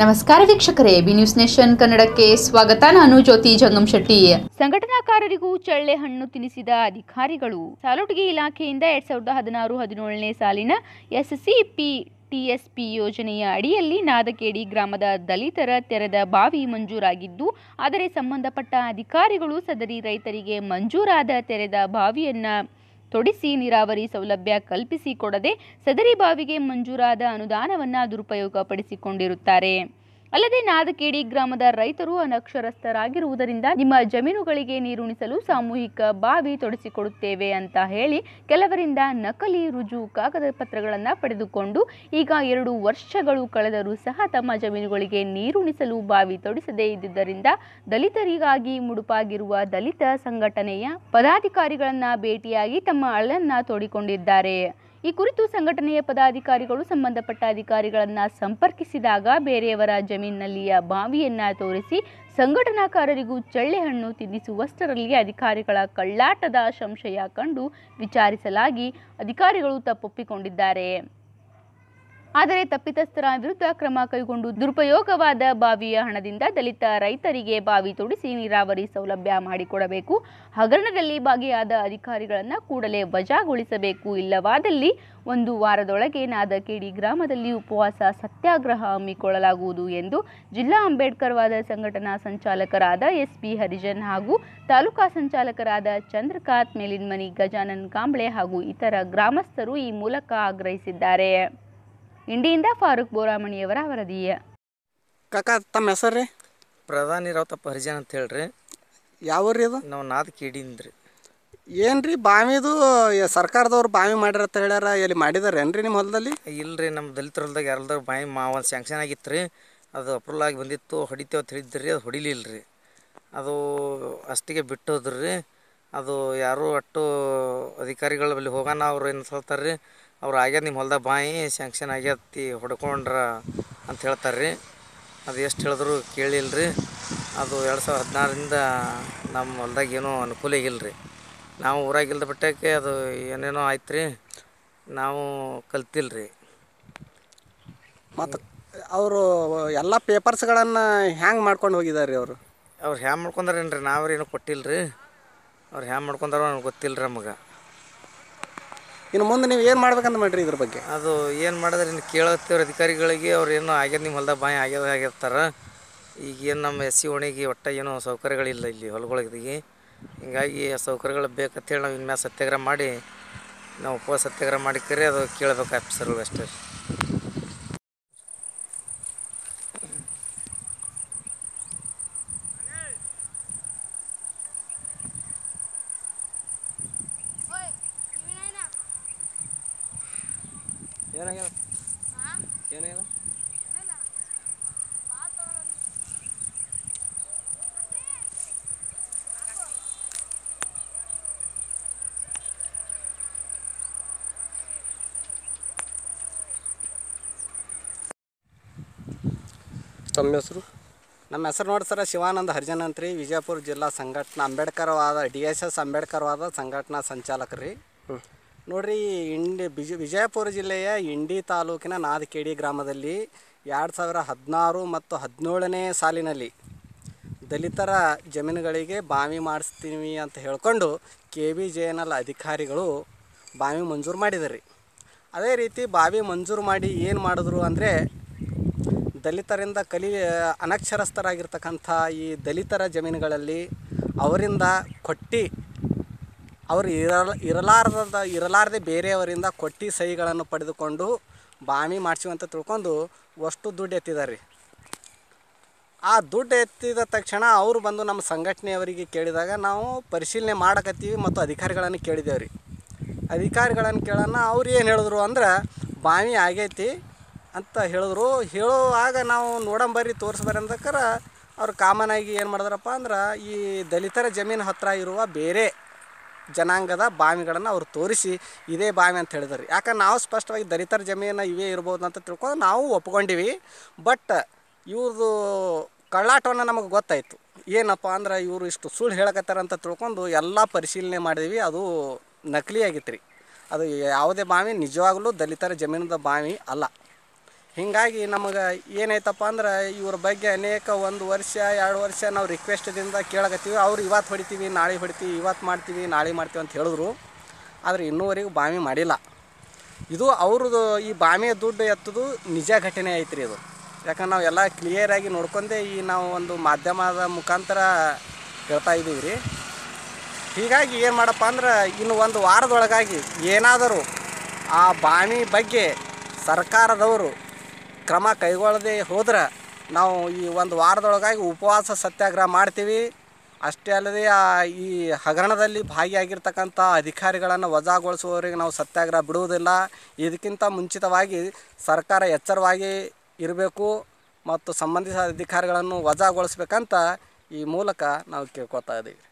ನಮಸ್ಕಾರ ವೀಕ್ಷಕರೇ B news nation ಕನ್ನಡಕ್ಕೆ ಸ್ವಾಗತ. ನಾನು ಜ್ಯೋತಿ ಜಂಗಮ್ ಶೆಟ್ಟಿ. ಸಂಘಟನಾಕಾರರಿಗೂ ಚಳ್ಳೆ ಹಣ್ಣು ತಿನ್ನಿಸಿದ ಅಧಿಕಾರಿಗಳು ಸಾಲುಟಿಗೆ ಇಲಾಖೆಯಿಂದ ಎರಡ್ ಸಾವಿರದ ಹದಿನಾರು ಹದಿನೇಳನೇ ಸಾಲಿನ ಎಸ್ಸಿಪಿ ಟಿಎಸ್ಪಿ ಯೋಜನೆಯ ಅಡಿಯಲ್ಲಿ ನಾದಕೇಡಿ ಗ್ರಾಮದ ದಲಿತರ ತೆರೆದ ಬಾವಿ ಮಂಜೂರಾಗಿದ್ದು, ಆದರೆ ಸಂಬಂಧಪಟ್ಟ ಅಧಿಕಾರಿಗಳು ಸದರಿ ರೈತರಿಗೆ ಮಂಜೂರಾದ ತೆರೆದ ಬಾವಿಯನ್ನ ತೊಡಿಸಿ ನೀರಾವರಿ ಸೌಲಭ್ಯ ಕಲ್ಪಿಸಿಕೊಡದೆ ಸದರಿ ಬಾವಿಗೆ ಮಂಜೂರಾದ ಅನುದಾನವನ್ನು ದುರುಪಯೋಗಪಡಿಸಿಕೊಂಡಿರುತ್ತಾರೆ. ಅಲ್ಲದೆ ನಾದಕೇಡಿ ಗ್ರಾಮದ ರೈತರು ಅನಕ್ಷರಸ್ಥರಾಗಿರುವುದರಿಂದ ನಿಮ್ಮ ಜಮೀನುಗಳಿಗೆ ನೀರುಣಿಸಲು ಸಾಮೂಹಿಕ ಬಾವಿ ತೊಡಿಸಿಕೊಡುತ್ತೇವೆ ಅಂತ ಹೇಳಿ ಕೆಲವರಿಂದ ನಕಲಿ ರುಜು ಕಾಗದ ಪತ್ರಗಳನ್ನು ಪಡೆದುಕೊಂಡು ಈಗ ಎರಡು ವರ್ಷಗಳು ಕಳೆದರೂ ಸಹ ತಮ್ಮ ಜಮೀನುಗಳಿಗೆ ನೀರುಣಿಸಲು ಬಾವಿ ತೊಡಿಸದೇ ಇದ್ದುದರಿಂದ ದಲಿತರಿಗಾಗಿ ಮುಡುಪಾಗಿರುವ ದಲಿತ ಸಂಘಟನೆಯ ಪದಾಧಿಕಾರಿಗಳನ್ನ ಭೇಟಿಯಾಗಿ ತಮ್ಮ ಅಳನ್ನ ತೋಡಿಕೊಂಡಿದ್ದಾರೆ. ಈ ಕುರಿತು ಸಂಘಟನೆಯ ಪದಾಧಿಕಾರಿಗಳು ಸಂಬಂಧಪಟ್ಟ ಅಧಿಕಾರಿಗಳನ್ನು ಸಂಪರ್ಕಿಸಿದಾಗ ಬೇರೆಯವರ ಜಮೀನಿನಲ್ಲಿಯ ಬಾವಿಯನ್ನ ತೋರಿಸಿ ಸಂಘಟನಾಕಾರರಿಗೂ ಚಳ್ಳೆಹಣ್ಣು ತಿನ್ನಿಸುವಷ್ಟರಲ್ಲಿ ಅಧಿಕಾರಿಗಳ ಕಳ್ಳಾಟದ ಸಂಶಯ ಕಂಡು ವಿಚಾರಿಸಲಾಗಿ ಅಧಿಕಾರಿಗಳು ತಪ್ಪೊಪ್ಪಿಕೊಂಡಿದ್ದಾರೆ. ಆದರೆ ತಪ್ಪಿತಸ್ಥರ ವಿರುದ್ಧ ಕ್ರಮ ಕೈಗೊಂಡು ದುರುಪಯೋಗವಾದ ಬಾವಿಯ ಹಣದಿಂದ ದಲಿತ ರೈತರಿಗೆ ಬಾವಿ ತೊಡಿಸಿ ನೀರಾವರಿ ಸೌಲಭ್ಯ ಮಾಡಿಕೊಡಬೇಕು. ಹಗರಣದಲ್ಲಿ ಭಾಗಿಯಾದ ಅಧಿಕಾರಿಗಳನ್ನು ಕೂಡಲೇ ವಜಾಗೊಳಿಸಬೇಕು. ಇಲ್ಲವಾದಲ್ಲಿ ಒಂದು ವಾರದೊಳಗೆ ನಾದಕೇಡಿ ಗ್ರಾಮದಲ್ಲಿ ಉಪವಾಸ ಸತ್ಯಾಗ್ರಹ ಹಮ್ಮಿಕೊಳ್ಳಲಾಗುವುದು ಎಂದು ಜಿಲ್ಲಾ ಅಂಬೇಡ್ಕರ್ ವಾದ ಸಂಘಟನಾ ಸಂಚಾಲಕರಾದ ಎಸ್ ಪಿ ಹರಿಜನ್ ಹಾಗೂ ತಾಲೂಕಾ ಸಂಚಾಲಕರಾದ ಚಂದ್ರಕಾಂತ್ ಮೇಲಿನ್ಮನಿ, ಗಜಾನನ್ ಕಾಂಬ್ಳೆ ಹಾಗೂ ಇತರ ಗ್ರಾಮಸ್ಥರು ಈ ಮೂಲಕ ಆಗ್ರಹಿಸಿದ್ದಾರೆ. ಇಂಡಿಯಿಂದ ಫಾರೂಕ್ ಬೋರಾಮಣಿಯವರ ವರದಿಯ. ಕಾಕ ತಮ್ಮ ಹೆಸರು ರೀ ಪ್ರಧಾನಿ ರಾವತಪ್ಪ ಹರಿಜನ್ ಅಂತ ಹೇಳ್ರಿ. ಯಾವ ರೀ ಅದು? ನಾವು ನಾದ್ ಕೇಡಿಂದ ರೀ ಏನು ರೀ ಬಾವಿದು ಯ- ಸರ್ಕಾರದವ್ರು ಬಾವಿ ಮಾಡಿರತ್ತ ಹೇಳ್ಯಾರ ಎಲ್ಲಿ ಮಾಡಿದಾರೇನು ರೀ ನಿಮ್ಮ ಹೊಲದಲ್ಲಿ? ಇಲ್ರಿ ನಮ್ಮ ದಲಿತ ಹೊಲ್ದಾಗ ಯಾರಲ್ದಾಗ ಬಾವಿ ಮಾ ಒಂದು ಸ್ಯಾಂಕ್ಷನ್ ಆಗಿತ್ತು ರೀ ಅದು ಅಪ್ರೂವಲ್ ಆಗಿ ಬಂದಿತ್ತು ಹೊಡಿತೇವೆ ಅಂತ ಹೇಳಿದ್ರಿ ಅದು ಹೊಡಿಲಿಲ್ಲ ರೀ ಅದು ಅಷ್ಟಿಗೆ ಬಿಟ್ಟು ಹೋದ್ರಿ ಅದು ಯಾರು ಅಟ್ಟು ಅಧಿಕಾರಿಗಳ ಬಳಿ ಹೋಗೋಣ ಅವ್ರು ಏನು ಹೇಳ್ತಾರೆ ರೀ ಅವ್ರು ಆಗ್ಯದ ನಿಮ್ಮ ಹೊಲ್ದಾಗ ಬಾಯಿ ಸ್ಯಾಂಕ್ಷನ್ ಆಗ್ಯತಿ ಹೊಡ್ಕೊಂಡ್ರ ಅಂತ ಹೇಳ್ತಾರೆ ರೀ ಅದು ಎಷ್ಟು ಹೇಳಿದ್ರು ಕೇಳಿಲ್ಲ ರೀ ಅದು ಎರಡು ಸಾವಿರದ ಹದಿನಾರರಿಂದ ನಮ್ಮ ಹೊಲ್ದಾಗ ಏನೂ ಅನುಕೂಲ ಆಗಿಲ್ಲ ರೀ ನಾವು ಊರಾಗಿಲ್ದ ಬಿಟ್ಟಕ್ಕೆ ಅದು ಏನೇನೋ ಆಯ್ತು ರೀ ನಾವು ಕಲ್ತಿಲ್ಲ ರೀ ಮತ್ತು ಅವರು ಎಲ್ಲ ಪೇಪರ್ಸ್ಗಳನ್ನು ಹ್ಯಾಂಗೆ ಮಾಡ್ಕೊಂಡು ಹೋಗಿದ್ದಾರೆ ರೀ ಅವರು? ಅವ್ರು ಹ್ಯಾಂಗೆ ಮಾಡ್ಕೊಂಡಾರೇನು ರೀ ನಾವ್ರೇನು ಕೊಟ್ಟಿಲ್ಲ ರೀ ಅವ್ರು ಹ್ಯಾಂಗೆ ಮಾಡ್ಕೊಂಡಾರೋ ನನಗೆ ಗೊತ್ತಿಲ್ಲ ರೀ ನಮಗೆ. ಇನ್ನು ಮುಂದೆ ನೀವು ಏನು ಮಾಡ್ಬೇಕಂತ ಮಾಡ್ರಿ ಇದ್ರ ಬಗ್ಗೆ? ಅದು ಏನು ಮಾಡಿದ್ರೆ ಇನ್ನು ಕೇಳತ್ತೀವ್ರಿ ಅಧಿಕಾರಿಗಳಿಗೆ ಅವ್ರು ಏನೋ ಆಗ್ಯದ ನಿಮ್ಮ ಹೊಲ್ದಾಗ ಬಾಯಿ ಆಗ್ಯದ ಆಗಿರ್ತಾರೆ ಈಗ ಏನು ನಮ್ಮ ಎಸ್ ಸಿ ಓಣಿಗೆ ಒಟ್ಟ ಏನೋ ಸೌಕರ್ಯಗಳಿಲ್ಲ ಇಲ್ಲಿ ಹೊಲಗಳಿಗೆ ಹಿಂಗಾಗಿ ಆ ಸೌಕರ್ಯಗಳು ಬೇಕಂತೇಳಿ ನಾವು ಇನ್ಮ್ಯಾಲೆ ಸತ್ಯಾಗ್ರಹ ಮಾಡಿ, ನಾವು ಉಪವಾಸ ಸತ್ಯಾಗ್ರಹ ಮಾಡಿ ಕರೆ ಅದು ಕೇಳ್ಬೇಕು ಆಫೀಸರ್ಗಳು ಅಷ್ಟೇ. ಏನಾಗ್ಯದ? ಏನಾಗ್ಯದ? ತಮ್ಮ ಹೆಸರು? ನಮ್ಮ ಹೆಸರು ನೋಡಿ ಸರ ಶಿವಾನಂದ ಹರಿಜನ್ ಅಂತ ರೀ ವಿಜಯಪುರ ಜಿಲ್ಲಾ ಸಂಘಟನಾ ಅಂಬೇಡ್ಕರ್ವಾದ ಡಿ ಎಸ್ ಎಸ್ ಅಂಬೇಡ್ಕರ್ವಾದ ಸಂಘಟನಾ ಸಂಚಾಲಕ ರೀ ನೋಡ್ರಿ, ಇಂಡಿ ಬಿಜ, ವಿಜಯಪುರ ಜಿಲ್ಲೆಯ ಇಂಡಿ ತಾಲೂಕಿನ ನಾದಕೇಡಿ ಗ್ರಾಮದಲ್ಲಿ ಎರಡು ಸಾವಿರ ಹದಿನಾರು ಮತ್ತು ಹದಿನೇಳನೇ ಸಾಲಿನಲ್ಲಿ ದಲಿತರ ಜಮೀನುಗಳಿಗೆ ಬಾವಿ ಮಾಡಿಸ್ತೀವಿ ಅಂತ ಹೇಳ್ಕೊಂಡು K B J N L ಅಧಿಕಾರಿಗಳು ಬಾವಿ ಮಂಜೂರು ಮಾಡಿದ್ರಿ. ಅದೇ ರೀತಿ ಬಾವಿ ಮಂಜೂರು ಮಾಡಿ ಏನು ಮಾಡಿದ್ರು ಅಂದರೆ ದಲಿತರಿಂದ ಕಲಿ, ಅನಕ್ಷರಸ್ಥರಾಗಿರ್ತಕ್ಕಂಥ ಈ ದಲಿತರ ಜಮೀನುಗಳಲ್ಲಿ ಅವರಿಂದ ಕೊಟ್ಟಿ ಅವರು ಇರಲ ಇರಲಾರದ ಇರಲಾರದೆ ಬೇರೆಯವರಿಂದ ಕೊಟ್ಟಿ ಸಹಿಗಳನ್ನು ಪಡೆದುಕೊಂಡು ಬಾಮಿ ಮಾಡ್ತೀವಿ ಅಂತ ತಿಳ್ಕೊಂಡು ಅಷ್ಟು ದುಡ್ಡು ಎತ್ತಿದ್ದಾರೆ. ರೀ ಆ ದುಡ್ಡು ಎತ್ತಿದ ತಕ್ಷಣ ಅವರು ಬಂದು ನಮ್ಮ ಸಂಘಟನೆಯವರಿಗೆ ಕೇಳಿದಾಗ ನಾವು ಪರಿಶೀಲನೆ ಮಾಡಕತ್ತೀವಿ ಮತ್ತು ಅಧಿಕಾರಿಗಳನ್ನು ಕೇಳಿದ್ದೇವೆ ರೀ ಅಧಿಕಾರಿಗಳನ್ನು ಕೇಳೋಣ ಅವ್ರು ಏನು ಹೇಳಿದ್ರು ಅಂದ್ರೆ ಬಾವಿ ಆಗೈತಿ ಅಂತ ಹೇಳಿದ್ರು. ಹೇಳುವಾಗ ನಾವು ನೋಡಂಬರ್ರಿ ತೋರಿಸ್ಬರ್ರಿ ಅಂದಕ್ಕಾರ ಅವ್ರು ಕಾಮನ್ ಆಗಿ ಏನು ಮಾಡಿದ್ರಪ್ಪ ಅಂದ್ರೆ, ಈ ದಲಿತರ ಜಮೀನು ಹತ್ತಿರ ಇರುವ ಬೇರೆ ಜನಾಂಗದ ಬಾವಿಗಳನ್ನು ಅವ್ರು ತೋರಿಸಿ ಇದೇ ಬಾವಿ ಅಂತ ಹೇಳಿದ್ರು ಯಾಕಂದ್ರೆ ನಾವು ಸ್ಪಷ್ಟವಾಗಿ ದಲಿತರ ಜಮೀನು ಇವೇ ಇರ್ಬೋದು ಅಂತ ತಿಳ್ಕೊಂಡು ನಾವು ಒಪ್ಕೊಂಡಿವಿ. ಬಟ್ ಇವ್ರದ್ದು ಕಳ್ಳಾಟವನ್ನು ನಮಗೆ ಗೊತ್ತಾಯಿತು. ಏನಪ್ಪ ಅಂದ್ರೆ ಇವರು ಇಷ್ಟು ಸುಳ್ಳು ಹೇಳಕತ್ತಾರ ಅಂತ ತಿಳ್ಕೊಂಡು ಎಲ್ಲ ಪರಿಶೀಲನೆ ಮಾಡಿದ್ವಿ. ಅದು ನಕಲಿ ಆಗಿತ್ತು ರೀ ಅದು ಯಾವುದೇ ಬಾವಿ ನಿಜವಾಗಲೂ ದಲಿತರ ಜಮೀನದ ಬಾವಿ ಅಲ್ಲ. ಹೀಗಾಗಿ ನಮಗೆ ಏನೈತಪ್ಪ ಅಂದ್ರೆ ಇವ್ರ ಬಗ್ಗೆ ಅನೇಕ ಒಂದು ವರ್ಷ, ಎರಡು ವರ್ಷ ನಾವು ರಿಕ್ವೆಸ್ಟ್ದಿಂದ ಕೇಳಕತ್ತೀವಿ. ಅವ್ರು ಇವತ್ತು ಹೊಡಿತೀವಿ, ನಾಳೆ ಹೊಡಿತೀವಿ ಇವತ್ತು ಮಾಡ್ತೀವಿ, ನಾಳೆ ಮಾಡ್ತೀವಿ ಅಂತ ಹೇಳಿದ್ರು. ಆದರೆ ಇನ್ನೂವರೆಗೂ ಬಾವಿ ಮಾಡಿಲ್ಲ. ಇದು ಅವ್ರದ್ದು ಈ ಬಾಮಿಯ ದುಡ್ಡು ಎತ್ತದು ನಿಜ ಘಟನೆ ಐತ್ರಿ ಇದು. ಯಾಕಂದ್ರೆ ನಾವು ಎಲ್ಲ ಕ್ಲಿಯರಾಗಿ ನೋಡ್ಕೊಂಡೇ ಈ ನಾವು ಒಂದು ಮಾಧ್ಯಮದ ಮುಖಾಂತರ ಹೇಳ್ತಾ ಇದ್ದೀವಿ ರೀ. ಹೀಗಾಗಿ ಏನು ಮಾಡಪ್ಪ ಅಂದ್ರೆ ಇನ್ನು ಒಂದು ವಾರದೊಳಗಾಗಿ ಏನಾದರೂ ಆ ಬಾಮಿ ಬಗ್ಗೆ ಸರ್ಕಾರದವರು ಕ್ರಮ ಕೈಗೊಳ್ಳದೆ ಹೋದ್ರೆ ನಾವು ಈ ಒಂದು ವಾರದೊಳಗಾಗಿ ಉಪವಾಸ ಸತ್ಯಾಗ್ರಹ ಮಾಡ್ತೀವಿ. ಅಷ್ಟೇ ಅಲ್ಲದೆ ಈ ಹಗರಣದಲ್ಲಿ ಭಾಗಿಯಾಗಿರ್ತಕ್ಕಂಥ ಅಧಿಕಾರಿಗಳನ್ನು ವಜಾಗೊಳಿಸುವವರಿಗೆ ನಾವು ಸತ್ಯಾಗ್ರಹ ಬಿಡುವುದಿಲ್ಲ. ಇದಕ್ಕಿಂತ ಮುಂಚಿತವಾಗಿ ಸರ್ಕಾರ ಎಚ್ಚರವಾಗಿ ಇರಬೇಕು ಮತ್ತು ಸಂಬಂಧಿಸಿದ ಅಧಿಕಾರಿಗಳನ್ನು ವಜಾಗೊಳಿಸ್ಬೇಕಂತ ಈ ಮೂಲಕ ನಾವು ಕೇಳ್ಕೊತಾ ಇದ್ದೀವಿ.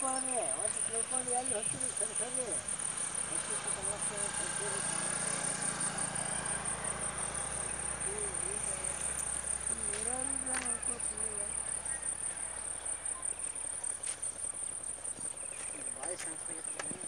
ಯಾಕಾಗಿಲ್ಲ ಎಸ್ ನಮ್ಮ ಜಮೀನು ಹೌದು ಬಾಯಿ ಆಗಿಲ್ಲ